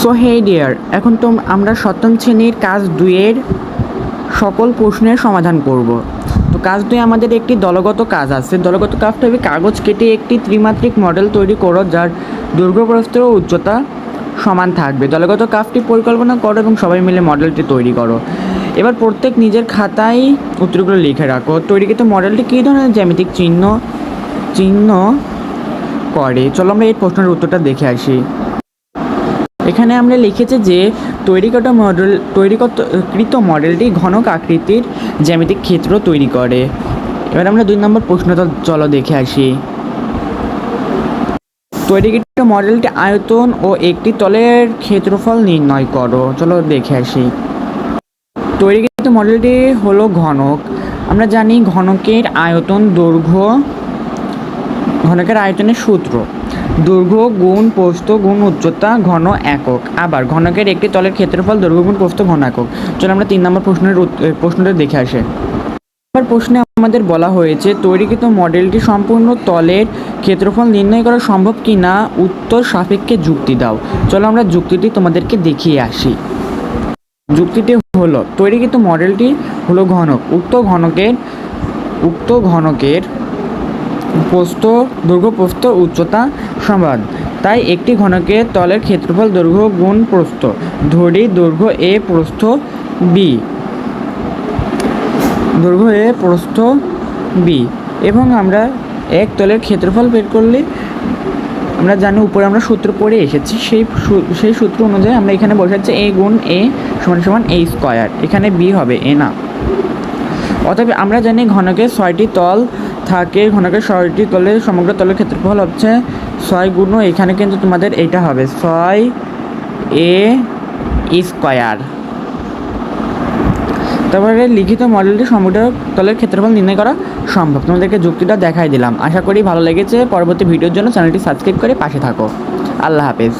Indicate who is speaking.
Speaker 1: So hey deer, এখন তো আমরা সপ্তম শ্রেণির কাজ দুইয়ের সকল প্রশ্নের সমাধান করব। তো কাজ দুই আমাদের একটি দলগত কাজ আছে। দলগত কাজটা হবে কাগজ কেটে একটি ত্রিমাত্রিক মডেল তৈরি করো, যার দৈর্ঘ্য প্রস্থ ও উচ্চতা সমান থাকবে। দলগত কাজটি পরিকল্পনা করো এবং সবাই মিলে মডেলটি তৈরি করো। এবার প্রত্যেক নিজের খাতায় উত্তরগুলো লিখে রাখো। তৈরিকৃত মডেলটি কী ধরনের? জ্যামিতিক চিহ্ন চিহ্ন করে। চলো আমরা এই প্রশ্নের উত্তরটা দেখে আসি। এখানে আমরা লিখেছি যে তৈরিকৃত মডেল, তৈরিকৃত, কৃত মডেলটি ঘনক আকৃতির জ্যামিতিক ক্ষেত্র তৈরি করে। এবার আমরা দুই নম্বর প্রশ্নটা চলো দেখে আসি। তৈরিকৃত মডেলটি আয়তন ও একটি তলের ক্ষেত্রফল নির্ণয় করো। চলো দেখে আসি। তৈরিকৃত মডেলটি হলো ঘনক। আমরা জানি ঘনকের আয়তন দৈর্ঘ্য ঘনকের আয়তনের সূত্র। দৈর্ঘ্য, গুণ, প্রস্থ, গুণ, উচ্চতা, ঘন, একক। আবার ঘনকের একটি তলের ক্ষেত্রফল দৈর্ঘ্য, গুণ, প্রস্থ, ঘন, একক। চলো আমরা তিন নম্বর প্রশ্নের প্রশ্নটা দেখে আসে। এবার প্রশ্নে আমাদের বলা হয়েছে, তৈরিকৃত মডেলটি সম্পূর্ণ তলের ক্ষেত্রফল নির্ণয় করা সম্ভব কি না উত্তর সাপেক্ষে যুক্তি দাও। চলো আমরা যুক্তিটি তোমাদেরকে দেখিয়ে আসি। যুক্তিটি হলো, তৈরিকৃত মডেলটি হলো ঘনক। উক্ত ঘনকের উক্ত ঘনকের প্রস্থ দৈর্ঘ্য প্রস্থ উচ্চতা সমান তাই একটি ঘনকের তলের ক্ষেত্রফল দৈর্ঘ্য গুণ প্রস্থ ধরি দৈর্ঘ্য এ প্রস্থ বি। দৈর্ঘ্য এ প্রস্থ বি। এবং আমরা এক তলের ক্ষেত্রফল বের করলে আমরা জানি উপরে আমরা সূত্র পড়ে এসেছি। সেই সেই সূত্র অনুযায়ী আমরা এখানে বসাচ্ছি এ গুণ এ সমান সমান এ স্কোয়ার। এখানে বি হবে, এ না। অতএব আমরা জানি ঘনকের ছয়টি তল থাকে ঘনকের ছয়টি তলের সমগ্র তলের ক্ষেত্রফল হচ্ছে ছয় গুণ এখানে কিন্তু তোমাদের এইটা হবে, ছয় এ স্কোয়ার। তারপরে লিখিত মডেলটি সমগ্র তলের ক্ষেত্রফল নির্ণয় করা সম্ভব। তোমাদেরকে যুক্তিটা দেখাই দিলাম। আশা করি ভালো লেগেছে। পরবর্তী ভিডিওর জন্য চ্যানেলটি সাবস্ক্রাইব করে পাশে থাকো। আল্লাহ হাফেজ।